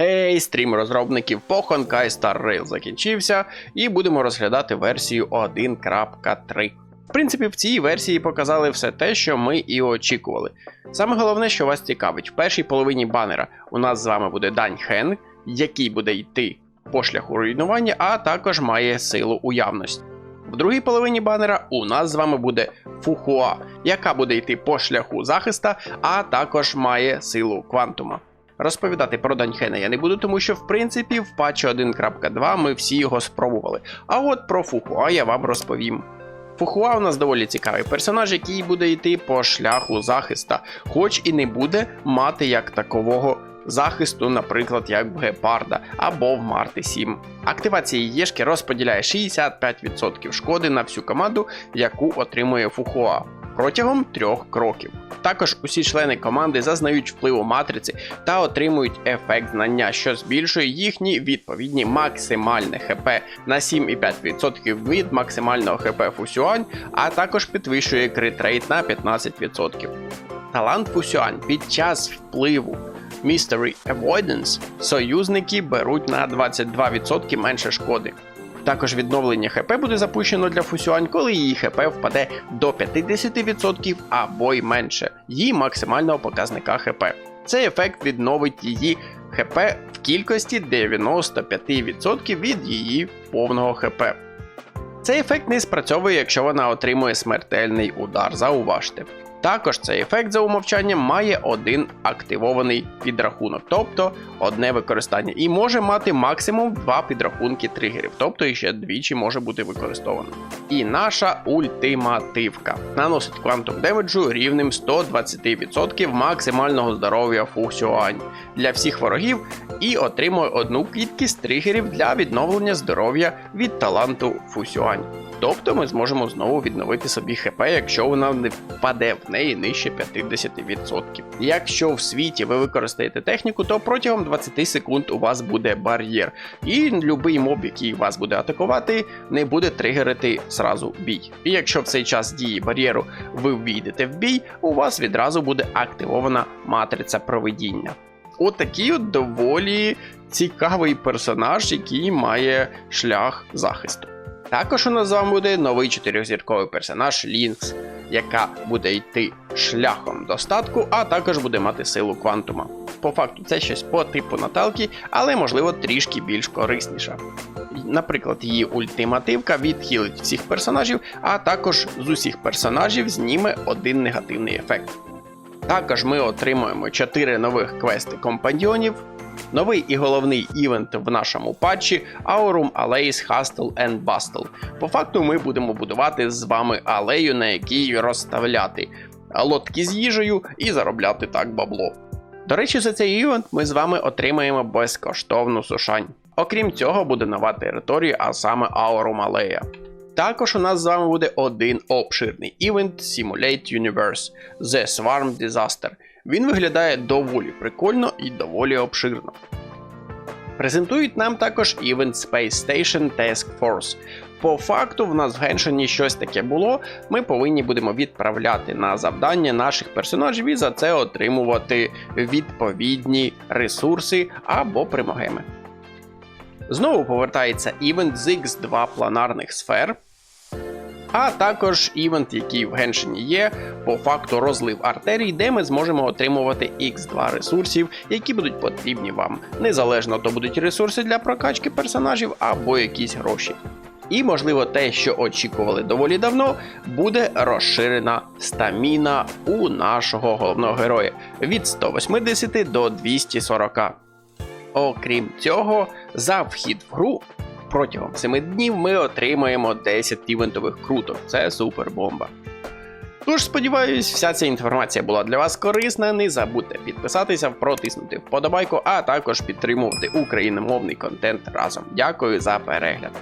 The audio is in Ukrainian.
Ей, стрім розробників по Honkai Star Rail закінчився, і будемо розглядати версію 1.3. В принципі, в цій версії показали все те, що ми і очікували. Саме головне, що вас цікавить, в першій половині банера у нас з вами буде Дань Хен, який буде йти по шляху руйнування, а також має силу уявності. В другій половині банера у нас з вами буде Фухуа, яка буде йти по шляху захиста, а також має силу квантума. Розповідати про Даньхена я не буду, тому що в принципі в патчі 1.2 ми всі його спробували. А от про Фухуа я вам розповім. Фухуа у нас доволі цікавий персонаж, який буде йти по шляху захиста, хоч і не буде мати як такового захисту, наприклад, як в Гепарда або в Марти 7. Активація Єшки розподіляє 65% шкоди на всю команду, яку отримує Фухуа протягом трьох кроків. Також усі члени команди зазнають впливу матриці та отримують ефект знання, що збільшує їхні відповідні максимальне ХП на 7,5% від максимального ХП Фусюань, а також підвищує критрейт на 15%. Талант Фусюань під час впливу Mystery Avoidance союзники беруть на 22% менше шкоди. Також відновлення ХП буде запущено для Фусюань, коли її ХП впаде до 50% або й менше її максимального показника ХП. Цей ефект відновить її ХП в кількості 95% від її повного ХП. Цей ефект не спрацьовує, якщо вона отримує смертельний удар. Зауважте. Також цей ефект за умовчанням має один активований підрахунок, тобто одне використання, і може мати максимум два підрахунки тригерів, тобто ще двічі може бути використовано. І наша ультимативка наносить квантум демеджу рівнем 120% максимального здоров'я Фусюань для всіх ворогів і отримує одну кількість тригерів для відновлення здоров'я від таланту Фусюань. Тобто ми зможемо знову відновити собі ХП, якщо вона не впаде в неї нижче 50%. Якщо в світі ви використаєте техніку, то протягом 20 секунд у вас буде бар'єр, і будь-який моб, який вас буде атакувати, не буде тригерити зразу бій. І якщо в цей час дії бар'єру ви ввійдете в бій, у вас відразу буде активована матриця проведіння. Отакий от доволі цікавий персонаж, який має шлях захисту. Також у нас з вами буде новий чотирьохзірковий персонаж Лінкс, яка буде йти шляхом достатку, а також буде мати силу квантума. По факту це щось по типу Наталки, але можливо трішки більш корисніша. Наприклад, її ультимативка відхилить всіх персонажів, а також з усіх персонажів зніме один негативний ефект. Також ми отримуємо 4 нових квести компаньйонів, Новий і головний івент в нашому патчі Aurum Alleys Hustle and Bustle. По факту ми будемо будувати з вами алею, на якій розставляти лодки з їжею і заробляти так бабло. До речі, за цей івент ми з вами отримаємо безкоштовну сушань. Окрім цього, буде нова територія, а саме Aurum Alea. Також у нас з вами буде один обширний івент Simulate Universe The Swarm Disaster. Він виглядає доволі прикольно і доволі обширно. Презентують нам також івент Space Station Task Force. По факту, в нас в Геншині щось таке було. Ми повинні будемо відправляти на завдання наших персонажів і за це отримувати відповідні ресурси або примогеми. Знову повертається івент zx 2 планарних сфер. А також івент, який в Геншині є, по факту розлив артерій, де ми зможемо отримувати X2 ресурсів, які будуть потрібні вам. Незалежно то будуть ресурси для прокачки персонажів або якісь гроші. І, можливо, те, що очікували доволі давно, буде розширена стаміна у нашого головного героя від 180 до 240. Окрім цього, за вхід в гру протягом 7 днів ми отримаємо 10 івентових круток. Це супер бомба. Тож, сподіваюсь, вся ця інформація була для вас корисна. Не забудьте підписатися, протиснути вподобайку, а також підтримувати україномовний контент разом. Дякую за перегляд.